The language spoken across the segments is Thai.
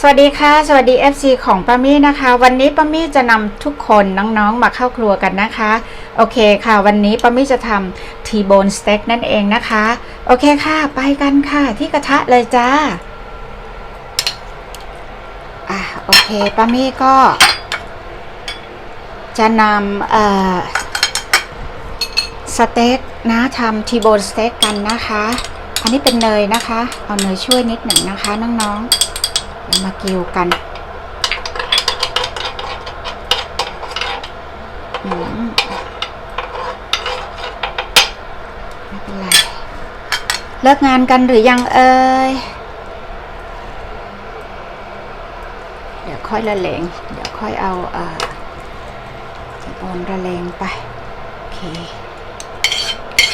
สวัสดีค่ะ สวัสดี FC ของป้ามี่นะคะ วันนี้ป้ามี่จะนำทุกคนน้องๆมาเข้าครัวกันนะคะ โอเคค่ะ วันนี้ป้ามี่จะทำทีโบนสเต็กนั่นเองนะคะ โอเคค่ะ ไปกันค่ะ ที่กระทะเลยจ้าอะโอเคป้ามี่ก็ จะนำเอ่อสเต็กนะทำทีโบนสเต็กกันนะคะ อันนี้เป็นเนยนะคะ เอาเนยช่วยนิดหนึ่งนะคะน้องๆ มาเกิวกันไม่เป็นไร เลิกงานกันหรือยังเอ่ย เดี๋ยวค่อยละเลง เดี๋ยวค่อยเอาเอ่อโอนระเลงไป โอเค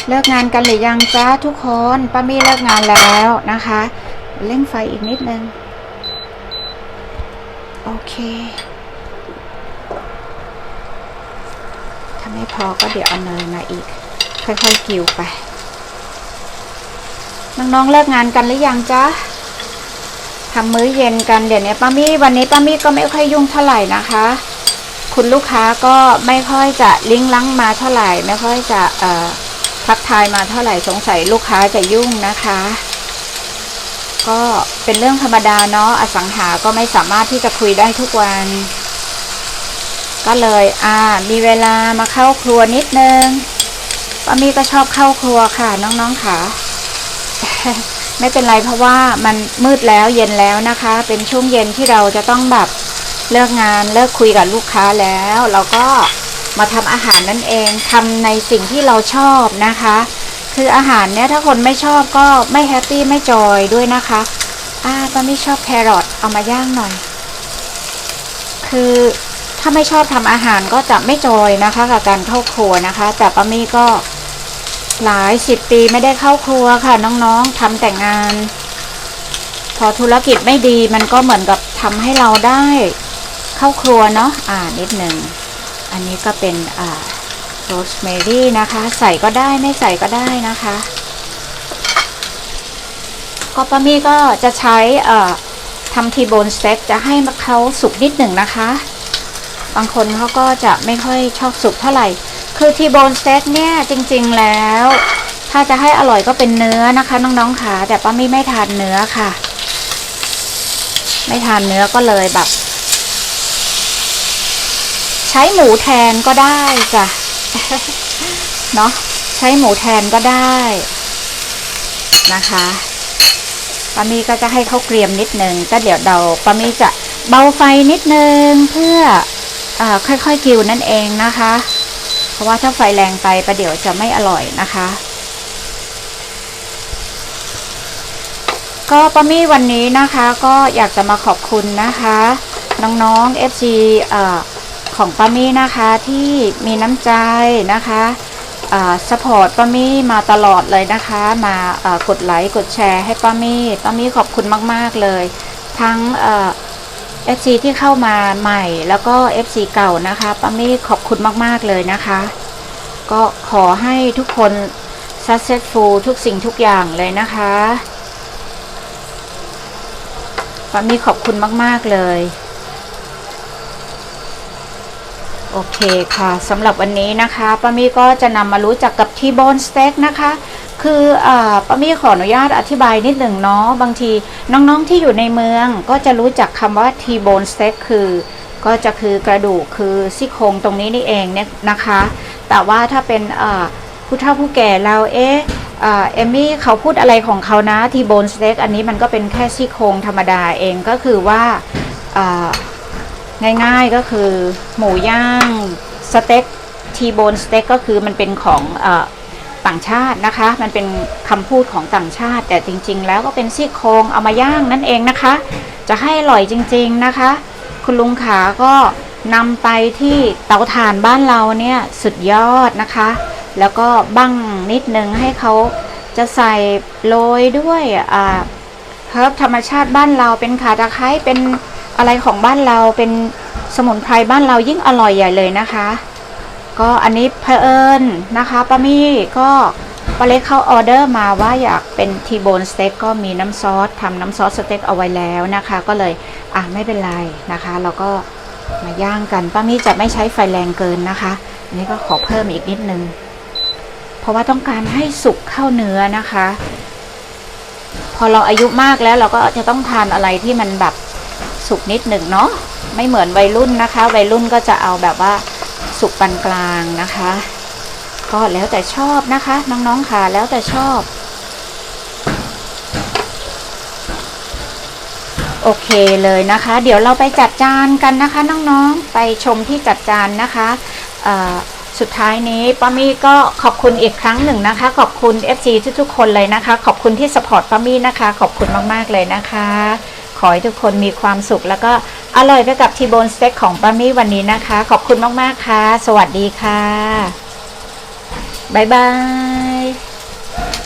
เลิกงานกันหรือยังจ้าทุกคน ป้ามี่เลิกงานแล้วนะคะเร่งไฟอีกนิดนึง โอเคถ้าไม่พอก็เดี๋ยวเอาเนยมาอีก ค่อยๆกิวไป น้องๆเลิกงานกันหรือยังจ๊ะทำมื้อเย็นกันเดี๋ยวนี้ป้ามี่วันนี้ป้ามี่ก็ไม่ค่อยยุ่งเท่าไหร่นะคะ คุณลูกค้าก็ไม่ค่อยจะลิงลังมาเท่าไหร่ ไม่ค่อยจะทักทายมาเท่าไหร่สงสัยลูกค้าจะยุ่งนะคะ ก็เป็นเรื่องธรรมดาเนาะอสังหาก็ไม่สามารถที่จะคุยได้ทุกวัน ก็เลย อ่า มีเวลามาเข้าครัวนิดนึงป้ามีก็ชอบเข้าครัวค่ะ น้องๆค่ะ ไม่เป็นไรเพราะว่ามันมืดแล้วเย็นแล้วนะคะ เป็นช่วงเย็นที่เราจะต้องแบบเลิกงานเลิกคุยกับลูกค้าแล้ว เราก็มาทำอาหารนั่นเองทำในสิ่งที่เราชอบนะคะ คืออาหารเนี้ยถ้าคนไม่ชอบก็ไม่แฮปปี้ไม่จอยด้วยนะคะอ่าป้าไม่ชอบแครอทเอามาย่างหน่อย คือถ้าไม่ชอบทำอาหารก็จะไม่จอยนะคะกับการเข้าครัวนะคะ แต่ป้ามี่ก็หลายสิบปีไม่ได้เข้าครัวค่ะ น้องๆทำแต่งาน พอธุรกิจไม่ดีมันก็เหมือนกับทำให้เราได้เข้าครัวเนาะอ่านิดหนึ่งอันนี้ก็เป็นอ่า โรสแมรี่นะคะ ใส่ก็ได้ไม่ใส่ก็ได้นะคะ ก็ป้ามี่ก็จะใช้ทำทีโบนสเต็กจะให้เขาสุกนิดหนึ่งนะคะ บางคนเขาก็จะไม่ค่อยชอบสุกเท่าไหร่ คือทีโบนสเต็กเนี่ยจริงๆแล้ว ถ้าจะให้อร่อยก็เป็นเนื้อนะคะ น้องๆค่ะแต่ป้ามี่ไม่ทานเนื้อค่ะ ไม่ทานเนื้อก็เลยแบบ ใช้หมูแทนก็ได้จ้ะ เนาะใช้หมูแทนก็ได้นะคะปามีก็จะให้เขาเกรียมนิดนึงก็เดี๋ยวเราปามีจะเบาไฟนิดนึงเพื่ออค่อยๆกิวนั่นเองนะคะ เพราะว่าถ้าไฟแรงไปประเดี๋ยวจะไม่อร่อยนะคะ ก็ปามี่วันนี้นะคะก็อยากจะมาขอบคุณนะคะ น้องๆ FC เอ่อ ของป้ามี่นะคะที่มีน้ำใจนะคะสปอร์ตป้ามี่มาตลอดเลยนะคะ มากดไลค์กดแชร์ให้ป้ามี่ป้ามี่ขอบคุณมาก ๆ เลย ทั้งเอฟซีที่เข้ามาใหม่แล้วก็ FC เก่านะคะป้ามี่ขอบคุณมาก ๆ เลยนะคะ ก็ขอให้ทุกคน successful ทุกสิ่งทุกอย่างเลยนะคะป้ามี่ขอบคุณมาก ๆ เลย โอเคค่ะสำหรับวันนี้นะคะป้ามี่ก็จะนำมารู้จักกับทีโบนสเต็กนะคะ คืออป้ามี่ขออนุญาตอธิบายนิดหนึ่งเนาะบางทีน้องๆที่อยู่ในเมืองก็จะรู้จักคำว่าทีโบนสเต็กคือก็จะคือกระดูกคือซี่โครงตรงนี้นี่เองเนี่ยนะคะ แต่ว่าถ้าเป็นผู้เฒ่าผู้แก่เราเอ๊ะเอมมี่เขาพูดอะไรของเขานะทีโบนสเต็กอันนี้มันก็เป็นแค่ซี่โครงธรรมดาเองก็คือว่าอ่า ง่ายๆก็คือหมูย่างสเต็กทีโบนสเต็กก็คือมันเป็นของอต่างชาตินะคะ มันเป็นคำพูดของต่างชาติ แต่จริง ๆ แล้วก็เป็นซี่โครงเอามาย่างนั่นเองนะคะ จะให้อร่อยจริง ๆนะคะ คุณลุงขาก็นำไปที่เตาถ่านบ้านเราเนี่ยสุดยอดนะคะ แล้วก็บั้งนิดนึงให้เขาจะใส่โรยด้วยเฮิร์บธรรมชาติบ้านเราเป็นขาตะไคร้เป็น อะไรของบ้านเราเป็นสมุนไพรบ้านเรายิ่งอร่อยใหญ่เลยนะคะ ก็อันนี้เพอเอิญนะคะป้ามี่ก็ป้าเล็กเข้าออเดอร์มาว่าอยากเป็นทีโบนสเต็กก็มีน้ำซอสทำน้ำซอสสเต็กเอาไว้แล้วนะคะ ก็เลยอะไม่เป็นไรนะคะ เราก็มาย่างกันป้ามี่จะไม่ใช้ไฟแรงเกินนะคะ อันนี้ก็ขอเพิ่มอีกนิดนึง เพราะว่าต้องการให้สุกเข้าเนื้อนะคะ พอเราอายุมากแล้วเราก็จะต้องทานอะไรที่มันแบบ สุกนิดหนึ่งเนาะไม่เหมือนวัยรุ่นนะคะ วัยรุ่นก็จะเอาแบบว่าสุกปานกลางนะคะ ก็แล้วแต่ชอบนะคะ น้องๆค่ะแล้วแต่ชอบ โอเคเลยนะคะ เดี๋ยวเราไปจัดจานกันนะคะ น้องๆไปชมที่จัดจานนะคะสุดท้ายนี้ป้ามี่ก็ขอบคุณอีกครั้งหนึ่งนะคะ ขอบคุณ FC ทุกๆคนเลยนะคะ ขอบคุณที่สปอร์ตป้ามี่นะคะ ขอบคุณมากๆเลยนะคะ ขอให้ทุกคนมีความสุขแล้วก็อร่อยไปกับทีโบนสเต็กของป้ามี่วันนี้นะคะ ขอบคุณมาก ๆ ค่ะ สวัสดีค่ะ บ๊ายบาย